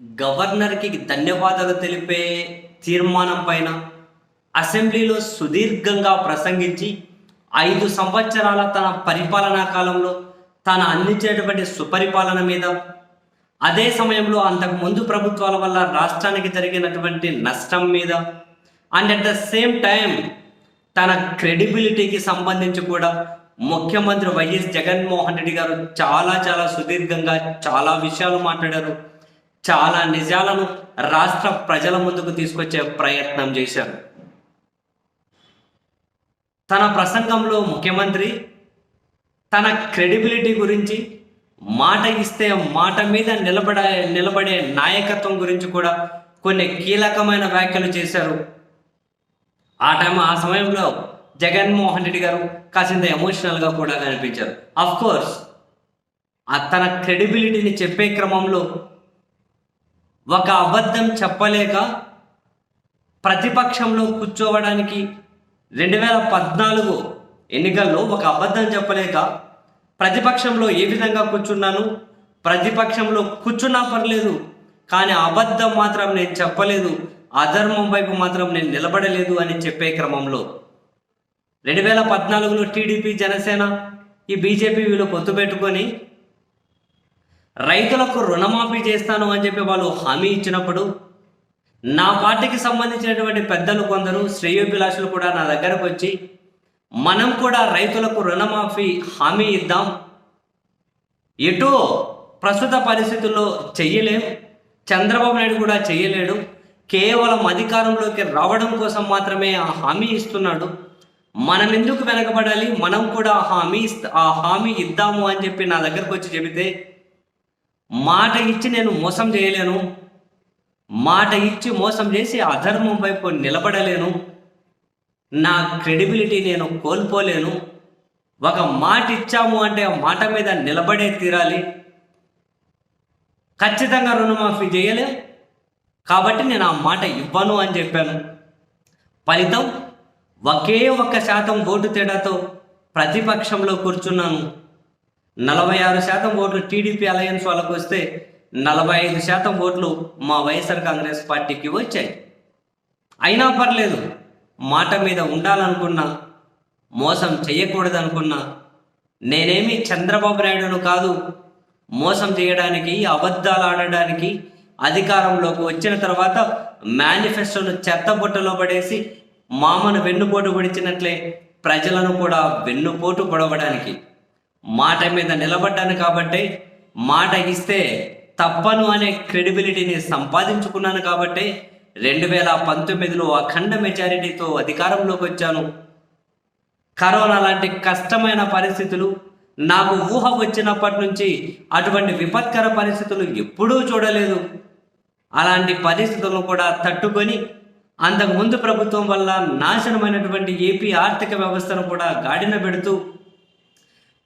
గవర్నర్కి ధన్యవాదాలు తెలిపే తీర్మానం పైన అసెంబ్లీలో సుదీర్ఘంగా ప్రసంగించి ఐదు సంవత్సరాల తన పరిపాలనా కాలంలో తాను అందించేటువంటి సుపరిపాలన మీద అదే సమయంలో అంతకు ముందు ప్రభుత్వాల వల్ల రాష్ట్రానికి జరిగినటువంటి నష్టం మీద and at the same time తన క్రెడిబిలిటీకి సంబంధించి కూడా ముఖ్యమంత్రి వైఎస్ జగన్మోహన్ రెడ్డి గారు చాలా చాలా సుదీర్ఘంగా చాలా విషయాలు మాట్లాడారు. చాలా నిజాలను రాష్ట్ర ప్రజల ముందుకు తీసుకొచ్చే ప్రయత్నం చేశారు. తన ప్రసంగంలో ముఖ్యమంత్రి తన క్రెడిబిలిటీ గురించి మాట ఇస్తే మాట మీద నిలబడే నిలబడే నాయకత్వం గురించి కూడా కొన్ని కీలకమైన వ్యాఖ్యలు చేశారు. ఆ టైం ఆ సమయంలో జగన్మోహన్ రెడ్డి గారు కాసింత ఎమోషనల్గా కూడా కనిపించారు. అఫ్ కోర్స్ తన క్రెడిబిలిటీని చెప్పే క్రమంలో ఒక అబద్ధం చెప్పలేక ప్రతిపక్షంలో కూర్చోవడానికి రెండు వేల పద్నాలుగు ఎన్నికల్లో ఒక అబద్ధం చెప్పలేక ప్రతిపక్షంలో ఏ విధంగా కూర్చున్నాను? ప్రతిపక్షంలో కూర్చున్నా పర్లేదు కానీ అబద్ధం మాత్రం నేను చెప్పలేదు. అధర్మం వైపు మాత్రం నేను నిలబడలేదు అని చెప్పే క్రమంలో. రెండు వేల పద్నాలుగులో టీడీపీ జనసేన ఈ బీజేపీ వీళ్ళు పొత్తు పెట్టుకొని రైతులకు రుణమాఫీ చేస్తాను అని చెప్పి వాళ్ళు హామీ ఇచ్చినప్పుడు నా పార్టీకి సంబంధించినటువంటి పెద్దలు కొందరు శ్రేయోభిలాషులు కూడా నా దగ్గరకు వచ్చి మనం కూడా రైతులకు రుణమాఫీ హామీ ఇద్దాం. ఎటో ప్రస్తుత పరిస్థితుల్లో చెయ్యలేం. చంద్రబాబు నాయుడు కూడా చెయ్యలేడు. కేవలం అధికారంలోకి రావడం కోసం మాత్రమే ఆ హామీ ఇస్తున్నాడు. మనం ఎందుకు వెనకబడాలి? మనం కూడా హామీ ఆ హామీ ఇద్దాము అని చెప్పి నా దగ్గరకు వచ్చి చెబితే మాట ఇచ్చి నేను మోసం చేయలేను. మాట ఇచ్చి మోసం చేసి అధర్మం వైపు నిలబడలేను. నా క్రెడిబిలిటీ నేను కోల్పోలేను. ఒక మాట ఇచ్చాము అంటే మాట మీద నిలబడే తీరాలి. ఖచ్చితంగా రుణమాఫీ చేయలేం. కాబట్టి నేను ఆ మాట ఇవ్వను అని చెప్పాను. ఫలితం ఒకే ఒక్క శాతం ఓటు తేడాతో ప్రతిపక్షంలో కూర్చున్నాను. నలభై ఆరు శాతం ఓట్లు టీడీపీ అలయన్స్ వాళ్ళకు వస్తే నలభై ఐదు శాతం ఓట్లు మా వైఎస్ఆర్ కాంగ్రెస్ పార్టీకి వచ్చాయి. అయినా పర్లేదు మాట మీద ఉండాలనుకున్నా మోసం చేయకూడదు అనుకున్నా నేనేమి చంద్రబాబు నాయుడును కాదు మోసం చేయడానికి అబద్ధాలు ఆడడానికి అధికారంలోకి వచ్చిన తర్వాత మేనిఫెస్టోను చెత్తబుట్టలో పడేసి మామను వెన్నుపోటు పొడిచినట్లే ప్రజలను కూడా వెన్నుపోటు పొడవడానికి మాట మీద నిలబడ్డాను కాబట్టి మాట ఇస్తే తప్పను అనే క్రెడిబిలిటీని సంపాదించుకున్నాను కాబట్టి రెండు వేల పంతొమ్మిదిలో అఖండ మెజారిటీతో అధికారంలోకి వచ్చాను. కరోనా లాంటి కష్టమైన పరిస్థితులు నాకు ఊహ వచ్చినప్పటి నుంచి అటువంటి విపత్కర పరిస్థితులు ఎప్పుడూ చూడలేదు. అలాంటి పరిస్థితులను కూడా తట్టుకొని అంతకుముందు ప్రభుత్వం వల్ల నాశనమైనటువంటి ఏపీ ఆర్థిక వ్యవస్థను కూడా గాడిన పెడుతూ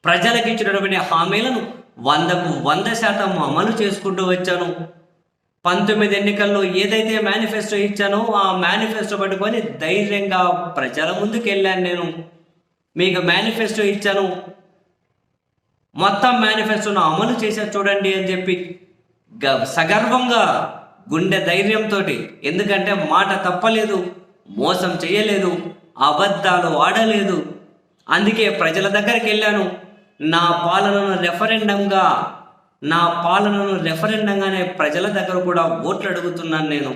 ప్రజలకు ఇచ్చినటువంటి హామీలను వందకు వంద శాతం అమలు చేసుకుంటూ వచ్చాను. పంతొమ్మిది ఎన్నికల్లో ఏదైతే మేనిఫెస్టో ఇచ్చానో ఆ మేనిఫెస్టో పట్టుకొని ధైర్యంగా ప్రజల ముందుకు వెళ్ళాను నేను. మీకు మేనిఫెస్టో ఇచ్చాను. మొత్తం మేనిఫెస్టోను అమలు చేశా చూడండి అని చెప్పి గ- సగర్వంగా గుండె ధైర్యంతో ఎందుకంటే మాట తప్పలేదు మోసం చేయలేదు అబద్ధాలు ఆడలేదు. అందుకే ప్రజల దగ్గరికి వెళ్ళాను. నా పాలనను రెఫరెండంగా నా పాలనను రెఫరెండంగానే ప్రజల దగ్గర కూడా ఓట్లు అడుగుతున్నాను నేను.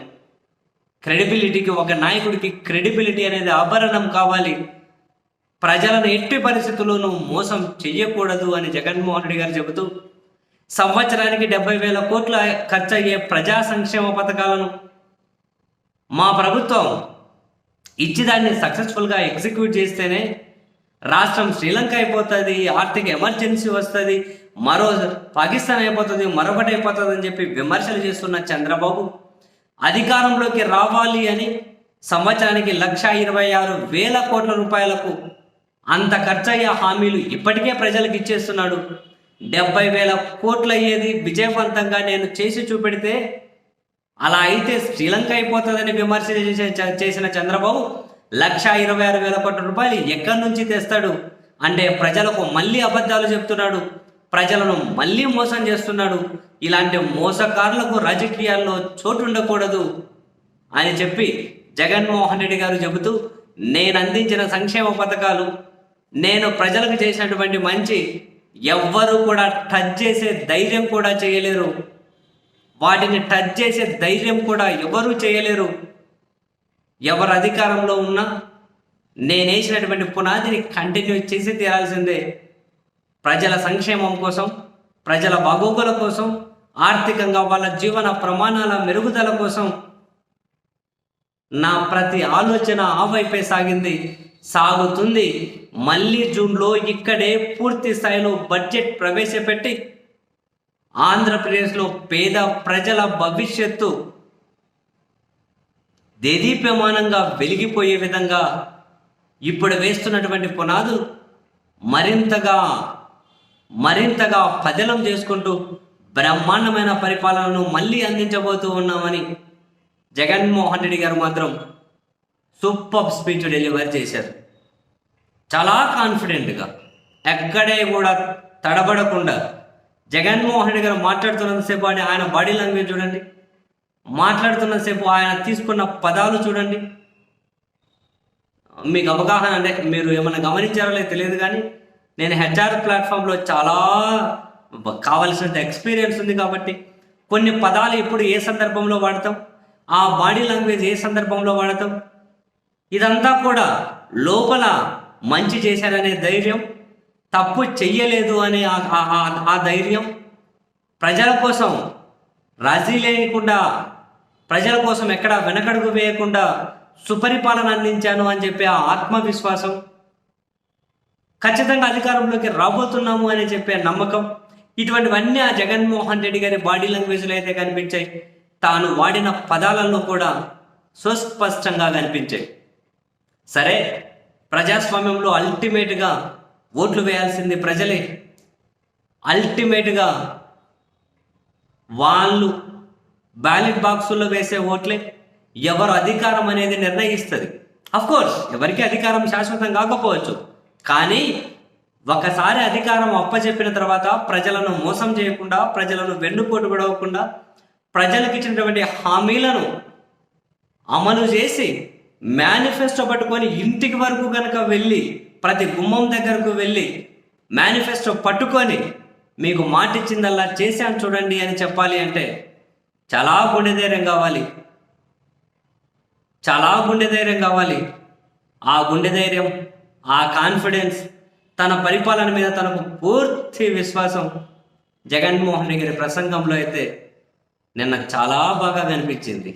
క్రెడిబిలిటీకి ఒక నాయకుడికి క్రెడిబిలిటీ అనేది ఆభరణం కావాలి. ప్రజలను ఎట్టి పరిస్థితుల్లోనూ మోసం చెయ్యకూడదు అని జగన్మోహన్ రెడ్డి గారు చెబుతూ సంవత్సరానికి డెబ్బై వేల కోట్ల ఖర్చు అయ్యే ప్రజా సంక్షేమ పథకాలను మా ప్రభుత్వం ఇచ్చి దాన్ని సక్సెస్ఫుల్గా ఎగ్జిక్యూట్ చేస్తేనే రాష్ట్రం శ్రీలంక అయిపోతుంది ఆర్థిక ఎమర్జెన్సీ వస్తుంది మరో పాకిస్తాన్ అయిపోతుంది మరొకటి అయిపోతుంది అని చెప్పి విమర్శలు చేస్తున్న చంద్రబాబు అధికారంలోకి రావాలి అని సంవత్సరానికి లక్ష ఇరవై ఆరు వేల కోట్ల రూపాయలకు అంత ఖర్చయ్యే హామీలు ఇప్పటికే ప్రజలకు ఇచ్చేస్తున్నాడు. డెబ్బై వేల కోట్లు అయ్యేది విజయవంతంగా నేను చేసి చూపెడితే అలా అయితే శ్రీలంక అయిపోతుందని విమర్శ చేసిన చంద్రబాబు లక్ష ఇరవై ఆరు వేల కోట్ల రూపాయలు ఎక్కడి నుంచి తెస్తాడు? అంటే ప్రజలకు మళ్ళీ అబద్ధాలు చెప్తున్నాడు. ప్రజలను మళ్ళీ మోసం చేస్తున్నాడు. ఇలాంటి మోసకారులకు రాజకీయాల్లో చోటు ఉండకూడదు అని చెప్పి జగన్మోహన్ రెడ్డి గారు చెబుతూ నేను అందించిన సంక్షేమ పథకాలు నేను ప్రజలకు చేసినటువంటి మంచి ఎవ్వరూ కూడా టచ్ చేసే ధైర్యం కూడా చేయలేరు. వాటిని టచ్ చేసే ధైర్యం కూడా ఎవరూ చేయలేరు. ఎవరు అధికారంలో ఉన్నా నేనేసినటువంటి పునాదిని కంటిన్యూ చేసి తీరాల్సిందే. ప్రజల సంక్షేమం కోసం ప్రజల బాగోగుల కోసం ఆర్థికంగా వాళ్ళ జీవన ప్రమాణాల మెరుగుదల కోసం నా ప్రతి ఆలోచన ఆ వైపే సాగింది. సాగుతుంది. మళ్ళీ జూన్లో ఇక్కడే పూర్తి స్థాయిలో బడ్జెట్ ప్రవేశపెట్టి ఆంధ్రప్రదేశ్లో పేద ప్రజల భవిష్యత్తు దేదీప్యమానంగా వెలిగిపోయే విధంగా ఇప్పుడు వేస్తున్నటువంటి పునాదు మరింతగా మరింతగా పదిలం చేసుకుంటూ బ్రహ్మాండమైన పరిపాలనను మళ్ళీ అందించబోతూ ఉన్నామని జగన్మోహన్ రెడ్డి గారు మాత్రం సూపర్ స్పీచ్ డెలివర్ చేశారు. చాలా కాన్ఫిడెంట్గా ఎక్కడే కూడా తడబడకుండా జగన్మోహన్ రెడ్డి గారు మాట్లాడుతున్నంతసేపు అని ఆయన బాడీ లాంగ్వేజ్ చూడండి. మాట్లాడుతున్నంతసేపు ఆయన తీసుకున్న పదాలు చూడండి. మీకు అవగాహన అంటే మీరు ఏమైనా గమనించారో లేదు తెలియదు కానీ నేను హెచ్ఆర్ ప్లాట్ఫామ్లో చాలా కావలసిన కావలసినంత ఎక్స్పీరియన్స్ ఉంది కాబట్టి కొన్ని పదాలు ఇప్పుడు ఏ సందర్భంలో వాడతాం ఆ బాడీ లాంగ్వేజ్ ఏ సందర్భంలో వాడతాం ఇదంతా కూడా లోపల మంచి చేశారనే ధైర్యం తప్పు చెయ్యలేదు అనే ఆ ధైర్యం ప్రజల కోసం రాజీ లేకుండా ప్రజల కోసం ఎక్కడ వెనకడుగు వేయకుండా సుపరిపాలన అందించాను అని చెప్పే ఆ ఆత్మవిశ్వాసం ఖచ్చితంగా అధికారంలోకి రాబోతున్నాము అని చెప్పే నమ్మకం ఇటువంటివన్నీ ఆ జగన్మోహన్ రెడ్డి గారి బాడీ లాంగ్వేజ్లో అయితే కనిపించాయి. తాను వాడిన పదాలలో కూడా సుస్పష్టంగా కనిపించాయి. సరే ప్రజాస్వామ్యంలో అల్టిమేట్గా ఓట్లు వేయాల్సింది ప్రజలే. అల్టిమేట్గా వాళ్ళు బ్యాలెట్ బాక్సుల్లో వేసే ఓట్లే ఎవరు అధికారం అనేది నిర్ణయిస్తుంది. కోర్స్ ఎవరికి అధికారం శాశ్వతం కాకపోవచ్చు. కానీ ఒకసారి అధికారం అప్పచెప్పిన తర్వాత ప్రజలను మోసం చేయకుండా ప్రజలను వెన్నుపోటు పడవకుండా ప్రజలకు ఇచ్చినటువంటి హామీలను అమలు చేసి మేనిఫెస్టో పట్టుకొని ఇంటికి వరకు కనుక వెళ్ళి ప్రతి గుమ్మం దగ్గరకు వెళ్ళి మేనిఫెస్టో పట్టుకొని మీకు మాటిచ్చిందల్లా చేశాను చూడండి అని చెప్పాలి అంటే చాలా గుండె ధైర్యం కావాలి. చాలా గుండె ధైర్యం కావాలి. ఆ గుండె ధైర్యం ఆ కాన్ఫిడెన్స్ తన పరిపాలన మీద తనకు పూర్తి విశ్వాసం జగన్మోహన్ రెడ్డి గారి ప్రసంగంలో అయితే నిన్న చాలా బాగా కనిపించింది